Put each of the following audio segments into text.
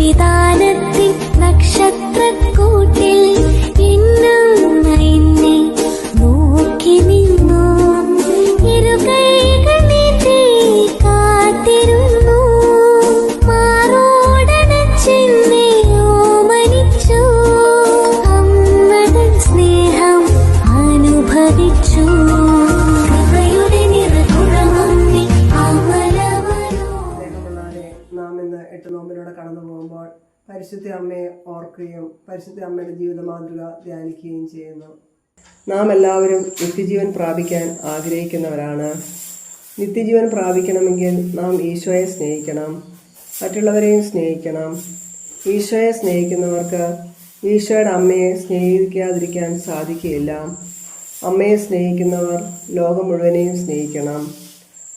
വിതാനത്തിൽ നക്ഷത്രക്കൂട്ടിൽ പരിശുദ്ധ അമ്മയെ ഓർക്കുകയും പരിശുദ്ധ അമ്മയുടെ ജീവിത മാതൃക ധ്യാനിക്കുകയും ചെയ്യുന്നു. നാം എല്ലാവരും നിത്യജീവൻ പ്രാപിക്കാൻ ആഗ്രഹിക്കുന്നവരാണ്. നിത്യജീവൻ പ്രാപിക്കണമെങ്കിൽ നാം ഈശോയെ സ്നേഹിക്കണം. മറ്റുള്ളവരെയും സ്നേഹിക്കണം. ഈശോയെ സ്നേഹിക്കുന്നവർക്ക് ഈശോയുടെ അമ്മയെ സ്നേഹിക്കാതിരിക്കാൻ സാധിക്കുകയില്ല. അമ്മയെ സ്നേഹിക്കുന്നവർ ലോകം മുഴുവനെയും സ്നേഹിക്കണം.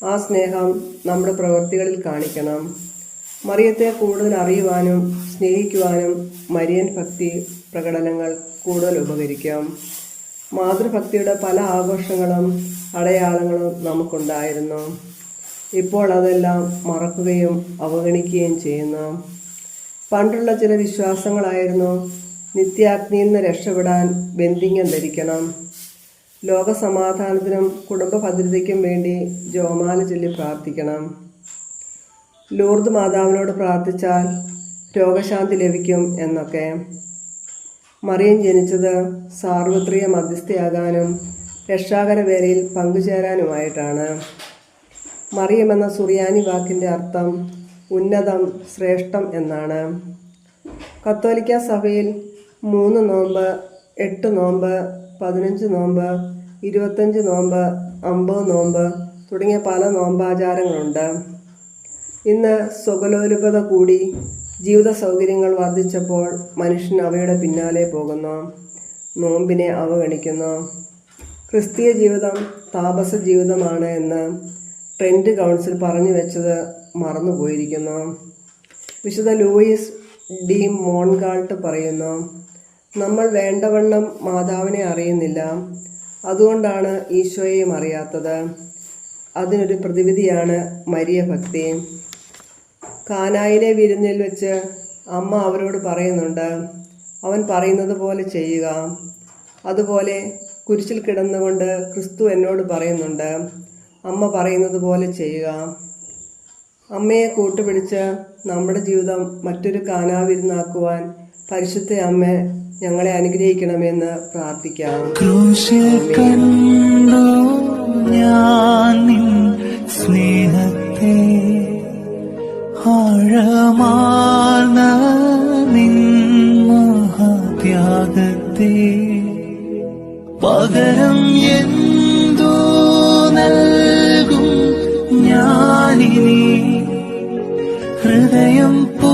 ആ സ്നേഹം നമ്മുടെ പ്രവൃത്തികളിൽ കാണിക്കണം. മറിയത്തെ കൂടുതൽ അറിയുവാനും സ്നേഹിക്കുവാനും മരിയൻ ഭക്തി പ്രകടനങ്ങൾ കൂടുതൽ ഉപകരിക്കാം. മാതൃഭക്തിയുടെ പല ആഘോഷങ്ങളും അടയാളങ്ങളും നമുക്കുണ്ടായിരുന്നു. ഇപ്പോൾ അതെല്ലാം മറക്കുകയും അവഗണിക്കുകയും ചെയ്യുന്നു. പണ്ടുള്ള ചില വിശ്വാസങ്ങളായിരുന്നു നിത്യാഗ്നിയിൽ നിന്ന് രക്ഷപ്പെടാൻ ബന്ധിങ്ങം ധരിക്കണം. ലോകസമാധാനത്തിനും കുടുംബ ഭദ്രതയ്ക്കും വേണ്ടി ജോമാല ചൊല്ലി പ്രാർത്ഥിക്കണം. ലൂർദ് മാതാവിനോട് പ്രാർത്ഥിച്ചാൽ രോഗശാന്തി ലഭിക്കും എന്നൊക്കെ. മറിയം ജനിച്ചത് സാർവത്രിക മധ്യസ്ഥയാകാനും രക്ഷാകര വേലയിൽ പങ്കുചേരാനുമായിട്ടാണ്. മറിയം എന്ന സുറിയാനി വാക്കിന്റെ അർത്ഥം ഉന്നതം ശ്രേഷ്ഠം എന്നാണ്. കത്തോലിക്ക സഭയിൽ മൂന്ന് നോമ്പ് എട്ട് നോമ്പ് പതിനഞ്ച് നോമ്പ് ഇരുപത്തഞ്ച് നോമ്പ് അമ്പത് നോമ്പ് തുടങ്ങിയ പല നോമ്പാചാരങ്ങളുണ്ട്. ഇന്ന് സുഖലോലുപത കൂടി ജീവിത സൗകര്യങ്ങൾ വർദ്ധിച്ചപ്പോൾ മനുഷ്യൻ അവയുടെ പിന്നാലെ പോകുന്നു. നോമ്പിനെ അവഗണിക്കുന്നു. ക്രിസ്തീയ ജീവിതം താപസ ജീവിതമാണ് എന്ന് ട്രെൻഡ് കൗൺസിൽ പറഞ്ഞു വെച്ചത് മറന്നുപോയിരിക്കുന്നു. വിശുദ്ധ ലൂയിസ് ഡി മോൺഗാൾട്ട് പറയുന്നു നമ്മൾ വേണ്ടവണ്ണം മാതാവിനെ അറിയുന്നില്ല. അതുകൊണ്ടാണ് ഈശോയെയും അറിയാത്തത്. അതിനൊരു പ്രതിവിധിയാണ് മരിയ ഭക്തി കാനായിലെ വിരുന്നിൽ വെച്ച് അമ്മ അവരോട് പറയുന്നുണ്ട് അവൻ പറയുന്നത് പോലെ ചെയ്യുക. അതുപോലെ കുരിശിൽ കിടന്നുകൊണ്ട് ക്രിസ്തു എന്നോട് പറയുന്നുണ്ട് അമ്മ പറയുന്നത് പോലെ ചെയ്യുക. അമ്മയെ കൂട്ടുപിടിച്ച് നമ്മുടെ ജീവിതം മറ്റൊരു കാനാവിരുന്നാക്കുവാൻ പരിശുദ്ധ അമ്മ ഞങ്ങളെ അനുഗ്രഹിക്കണമെന്ന് പ്രാർത്ഥിക്കാം. ആഴമാർന്ന നിൻ മഹാത്യാഗത്തെ പകരം എന്തു നൽകും ഞാനിനി? ഹൃദയം നൽകും